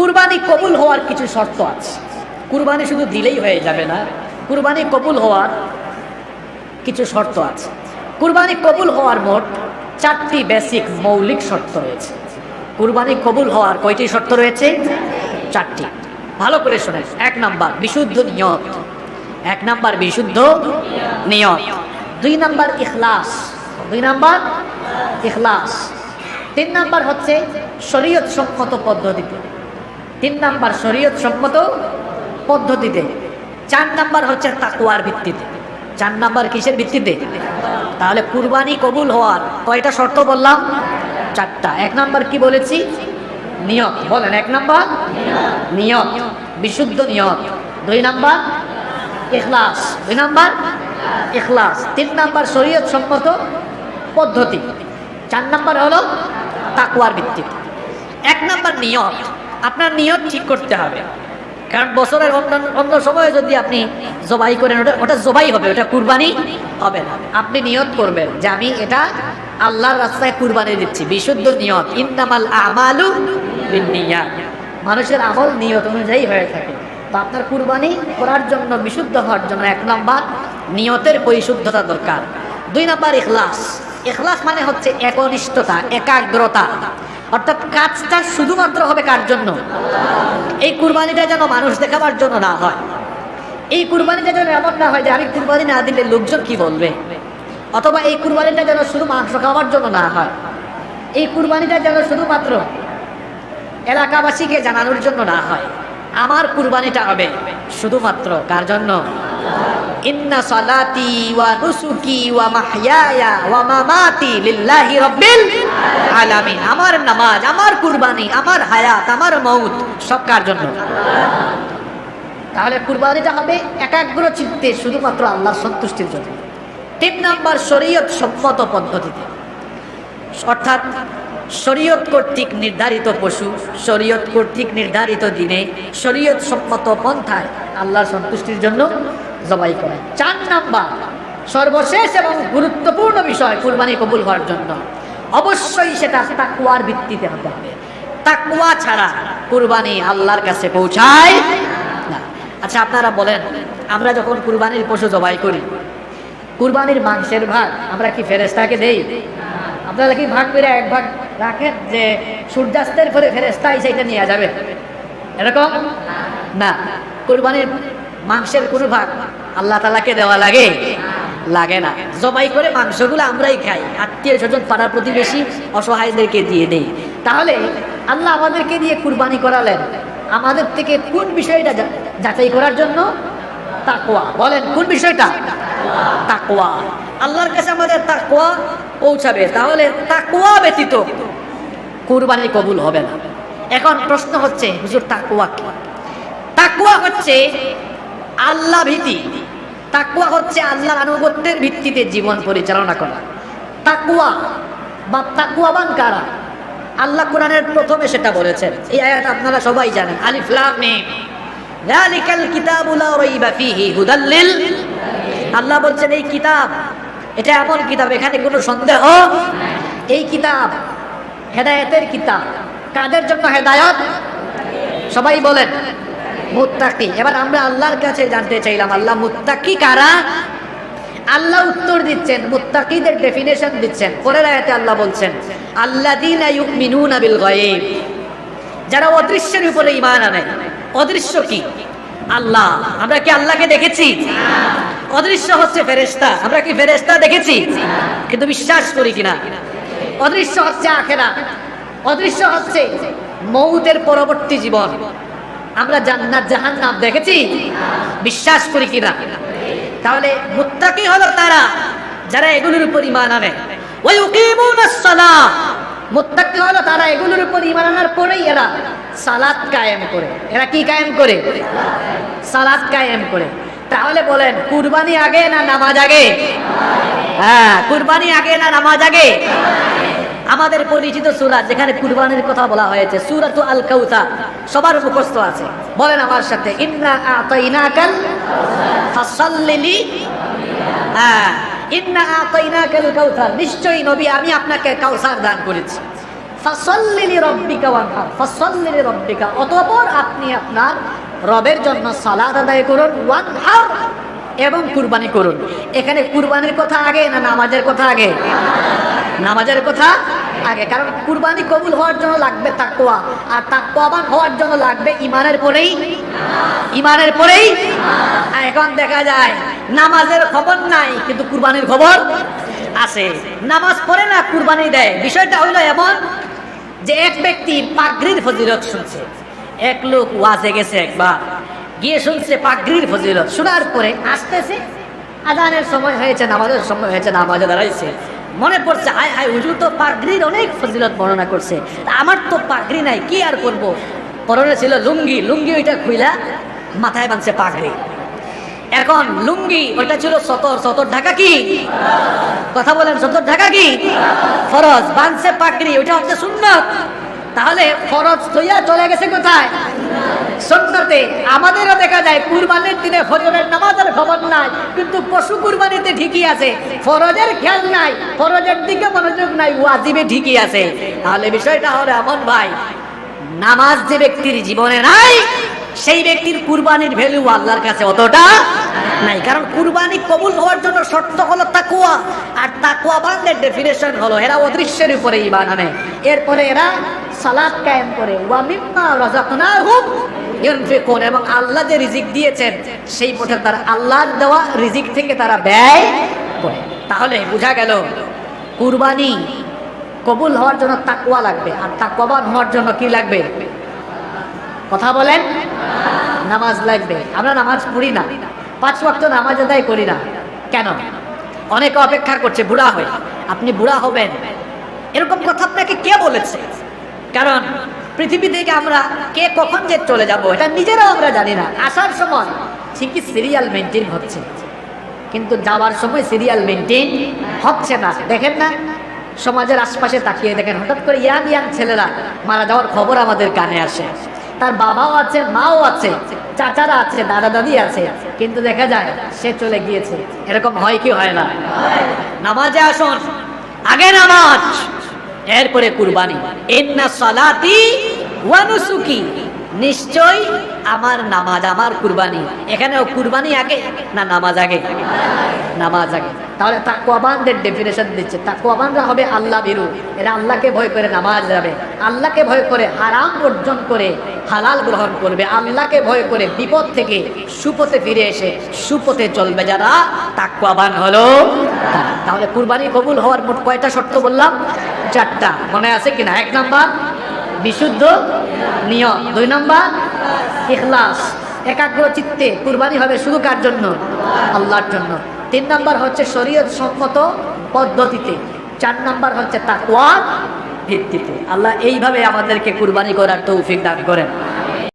কুরবানি কবুল হওয়ার কিছু শর্ত আছে। কুরবানি শুধু দিলেই হয়ে যাবে না, কুরবানি কবুল হওয়ার কিছু শর্ত আছে। কুরবানি কবুল হওয়ার মোট চারটি বেসিক মৌলিক শর্ত রয়েছে। কুরবানি কবুল হওয়ার কয়টি শর্ত রয়েছে? চারটি। ভালো করে শোনেন। এক নাম্বার, বিশুদ্ধ নিয়ত। এক নাম্বার, বিশুদ্ধ নিয়ত। দুই নাম্বার, ইখলাস। দুই নাম্বার, ইখলাস। তিন নাম্বার হচ্ছে শরীয়ত সম্মত পদ্ধতিতে। তিন নাম্বার শরীয়ত সম্মত পদ্ধতিতে। চার নাম্বার হচ্ছে তাকুয়ার ভিত্তিতে। চার নাম্বার কিসের ভিত্তিতে? তাহলে কুরবানি কবুল হওয়ার কয়টা শর্ত বললাম? চারটা। এক নাম্বার কি বলেছি? নিয়ত। বলেন, এক নাম্বার? নিয়ত। বিশুদ্ধ নিয়ত। দুই নাম্বার? ইখলাস। দুই নাম্বার? ইখলাস। তিন নাম্বার শরীয়ত সম্মত পদ্ধতি। চার নাম্বার হলো তাকুয়ার ভিত্তিতে। এক নাম্বার নিয়ত। আপনার নিয়ত ঠিক করতে হবে। কারণ বছরের অন্য সময়ে যদি আপনি জবাই করেন, ওটা ওটা জবাই হবে, ওটা কুরবানি হবে না। আপনি নিয়ত করবেন যে আমি এটা আল্লাহর রাস্তায় কুরবানি দিচ্ছি, বিশুদ্ধ নিয়ত। ইন্নামাল আমালু মানুষের আমল নিয়ত অনুযায়ী হয়ে থাকে। তো আপনার কুরবানি করার জন্য, বিশুদ্ধ হওয়ার জন্য এক নম্বর নিয়তের পরিশুদ্ধতা দরকার। দুই নম্বর ইখলাস। ইখলাস মানে হচ্ছে একনিষ্ঠতা, একাগ্রতা। অর্থাৎ কাজটা শুধুমাত্র হবে কার জন্য? এই কুরবানিটা যেন মানুষ দেখাবার জন্য না হয়। এই কুরবানিটা যেন এমন না হয় যে আমি কুরবানি না দিলে লোকজন কি বলবে? অথবা এই কুরবানিটা যেন শুধু মাংস খাওয়ার জন্য না হয়। এই কুরবানিটা যেন শুধুমাত্র এলাকাবাসীকে জানানোর জন্য না হয়। আমার কুরবানিটা হবে শুধুমাত্র কার জন্য? ইন্না সালাতি ওয়া নুসুকি ওয়া মাহইয়ায়া ওয়া মামাতি লিল্লাহি রাব্বিল আলামিন। আমার নামাজ, আমার কুরবানি, আমার হায়াত, আমার মৌত সব কার জন্য? তাহলে কুরবানিটা হবে একাগ্র চিত্তে, শুধুমাত্র আল্লাহর সন্তুষ্টির জন্য। তিন নম্বর, শরীয়ত সম্মত পদ্ধতিতে। অর্থাৎ শরীয়ত কর্তৃক নির্ধারিত পশু, শরীয়ত কর্তৃক নির্ধারিত দিনে, শরীয়ত সম্মত পন্থায় আল্লাহর সন্তুষ্টির জন্য জবাই করে। চার নাম্বার, সর্বশেষ এবং গুরুত্বপূর্ণ বিষয় কুরবানি কবুল হওয়ার জন্য। অবশ্যই সেটা তাকুয়ার ভিত্তিতে হতে হবে। তাকুয়া ছাড়া কুরবানি আল্লাহর কাছে পৌঁছায় না। আচ্ছা আপনারা বলেন, আমরা যখন কুরবানির পশু জবাই করি, কুরবানির মাংসের ভাগ আমরা কি ফেরেস্তাকে দেই? আপনারা কি ভাগ করে এক ভাগ রাখেন যে সূর্যাস্তের পরে ফেরেস্তাই সেইটা নিয়ে যাবে? এরকম? না। কুরবানির মাংসের কোনো ভাগ আল্লাহ তালাকে দেওয়া লাগে? লাগে না। জবাই করে মাংসগুলো আমরাই খাই। আত্মীয় স্বজন পাড়ার প্রতিবেশী অসহায়দেরকে দিয়ে দেই। তাহলে আল্লাহ আমাদেরকে দিয়ে কুরবানি করালেন। আমাদের থেকে কোন বিষয়টা যাচাই করার জন্য? তাকওয়া। বলেন, কোন বিষয়টা? তাকওয়া। আল্লাহর কাছে আমাদের তাকওয়া পৌঁছাবে। তাহলে তাকওয়া ব্যতীত কুরবানি কবুল হবে না। এখন প্রশ্ন হচ্ছে, হুজুর, তাকওয়া কি? তাকওয়া হচ্ছে আল্লাহ ভীতি। তাকওয়া হচ্ছে আল্লাহর আনুগত্যের ভিত্তিতে জীবন পরিচালনা করা। তাকুয়া, বা তাকুয়াবান কারা? আল্লাহ কোরআনের প্রথমে সেটা বলেছেন। এই আয়াত আপনারা সবাই জানেন। আলিফ, লাম, মিম। যালিকাল কিতাবু লা রাইবা ফীহি হুদাল লিল। আল্লাহ বলছেন, এই কিতাব, এটা এমন কিতাব, এখানে কোনো সন্দেহ এই কিতাব, হেদায়েতের কিতাব। কাদের জন্য হেদায়ত? সবাই বলেন। মুত্তাকি। এবার আমরা আল্লাহর কাছে জানতে চাইলাম, আল্লাহ মুত্তাকি কারা? আল্লাহ উত্তর দিচ্ছেন, মুত্তাকিদের ডেফিনেশন দিচ্ছেন। পরের আয়াতে আল্লাহ বলছেন, আল্লাযীনা ইউমিনুনা বিল গায়ব। যারা অদৃশ্যের উপরে ঈমান আনে, অদৃশ্য কি? আল্লাহ। আমরা কি আল্লাহকে দেখেছি? অদৃশ্য হচ্ছে ফেরেশতা। আমরা কি ফেরেশতা দেখেছি? কিন্তু বিশ্বাস করি কিনা? অদৃশ্য হচ্ছে আখেরা। অদৃশ্য হচ্ছে মৌতের পরবর্তী জীবন। আমরা জান্নাত, জাহান্নাম দেখেছি? বিশ্বাস করি কিনা তাহলে মুত্তাকি হলো তারা, যারা এগুলোর উপর ইমান আনে। ওই মুত্তাকি হলো তারা এগুলোর উপর ঈমান আনার পরেই এরা সালাত কায়েম করে। এরা কি কায়েম করে? সালাত কায়েম করে। তাহলে বলেন, কুরবানি আগে না নামাজ আগে? হ্যাঁ কুরবানি আগে না নামাজ আগে? আমাদের পরিচিত সুরা যেখানে কুরবানির কথা বলা হয়েছে, সুরাত আল কাউসার সবার মুখস্থ আছে। বলেন আমার সাথে, ইন্না হ্যাঁ নিশ্চয়ই নবী, আমি আপনাকে কাউসার দান করেছি। রব্বিকা রব্বিকা অতঃপর আপনি আপনার রবের জন্য সালাত আদায় করুন এবং কুরবানি করুন। এখানে কুরবানির কথা আগে না নামাজের কথা আগে? নামাজের কথা আগে। কারণ কুরবানি কবুল হওয়ার জন্য লাগবে তাকওয়া। আর তাকওয়াবান হওয়ার জন্য লাগবে ইমানের পরেই ইমানের পরেই এখন দেখা যায়, নামাজের খবর নাই, কিন্তু কুরবানির খবর আছে। নামাজ পড়ে না, কুরবানি দেয়। বিষয়টা হইল এমন যে এক ব্যক্তি পাগড়ির ফজিলত শুনছে। এক লোক ওয়াজে গেছে একবার, গিয়ে শুনছে পাগড়ির ফজিলত। শোনার পরে আসতেছে, আজানের সময় হয়েছে, নামাজের সময় হয়েছে, নামাজে দাঁড়াইছে। মনে পড়ছে, আয় হায় উজু তো পাগড়ির অনেক ফজিলত বর্ণনা করছে। আমার তো পাগড়ি নাই, কি আর করব? পরনে ছিল লুঙ্গি লুঙ্গি ওইটা খুইলা মাথায় বাঁধছে পাগড়ি এখন লুঙ্গি ওটা ছিল সতর সতর ঢাকা কি? কথা বলেন, সতর ঢাকা কি? ফরজ, বাঁধছে পাগড়ি ওইটা হচ্ছে সুন্নত। তাহলে ফরজ তৈয়া চলে গেছে কোথায়? সুন্নতে। আমাদেরও দেখা যায়, কুরবানির দিনে ফজরের নামাজের খবর নাই, কিন্তু পশু কুরবানিতে ঠিকই আছে। ফরজের খেয়াল নাই, ফরজের দিকে মনোযোগ নাই, ওয়াজিবে ঠিকই আছে। তাহলে বিষয়টা হলো এমন ভাই, নামাজ যে ব্যক্তির জীবনে নাই, সেই ব্যক্তির কুরবানির ভ্যালু আল্লাহর কাছে অতটা নাই। কারণ কুরবানি কবুল হওয়ার জন্য শর্ত হলো তাকুয়া আর তাকুয়া বান্দের ডেফিনেশন হলো এরা অদৃশ্যের উপরে ইমান আনে। এরপরে এরা সালাদ কায়েম করে, ওয়া মিম্মা রাযাকনাহুম ইউনফিকুন এবং আল্লাহ যে রিজিক দিয়েছেন, সেই পথে তারা আল্লাহর দেওয়া রিজিক থেকে তারা ব্যয় করে। তাহলে বোঝা গেল, কুরবানি কবুল হওয়ার জন্য তাকুয়া লাগবে। আর তাকুয়াবান হওয়ার জন্য কি লাগবে? কথা বলেন, নামাজ লাগবে। আমরা নামাজ পড়ি না। পাঁচ ওয়াক্ত নামাজ আদায় করি না। কেন? অনেকে অপেক্ষা করছে, বুড়া হয়ে, আপনি বুড়া হবেন। এরকম কথা আপনাকে কে বলেছে? কারণ পৃথিবী থেকে আমরা কে কখন যে চলে যাব এটা নিজেরাও আমরা জানি না। আসার সময় ঠিকই সিরিয়াল মেনটেন হচ্ছে। কিন্তু যাওয়ার সময় সিরিয়াল মেনটেন হচ্ছে না। দেখেন না সমাজের আশপাশে তাকিয়ে দেখেন হঠাৎ করে ইয়াং ইয়াং ছেলেরা মারা যাওয়ার খবর আমাদের কানে আসে। তার বাবাও আছে মাও আছে চাচারা আছে দাদা দাদি আছে। কিন্তু দেখা যায় সে চলে গিয়েছে। এরকম হয় কি হয় না? নামাজে আসুন। আগে নামাজ। এরপরে কুরবানি। ইন্না সালাতি নিশ্চয় আমার নামাজ আমার কুরবানি। এখানেও কুরবানি আগে না নামাজ আগে? নামাজ আগে। তাহলে তাকুয়াবানদের ডেফিনেশন দিচ্ছে। তাকুয়াবানরা হবে আল্লাহ বিরু এরা আল্লাহকে ভয় করে নামাজ যাবে। আল্লাহকে ভয় করে হারাম অর্জন করে হালাল গ্রহণ করবে। আল্লাহকে ভয় করে বিপদ থেকে সুপথে ফিরে এসে সুপথে চলবে যারা তাকুয়াবান হলো তাহলে কুরবানি কবুল হওয়ার মোট কয়টা শর্ত বললাম? চারটা। মনে আছে কিনা? এক নাম্বার, বিশুদ্ধ নিয়ম দুই নাম্বার, ইখলাস একাগ্র চিত্তে কুরবানি হবে শুধু কার জন্য? আল্লাহর জন্য। তিন নাম্বার হচ্ছে শরীয়ত সম্মত পদ্ধতিতে। চার নাম্বার হচ্ছে তাকওয়ার ভিত্তিতে। আল্লাহ এইভাবে আমাদেরকে কুরবানি করার তৌফিক দান করেন।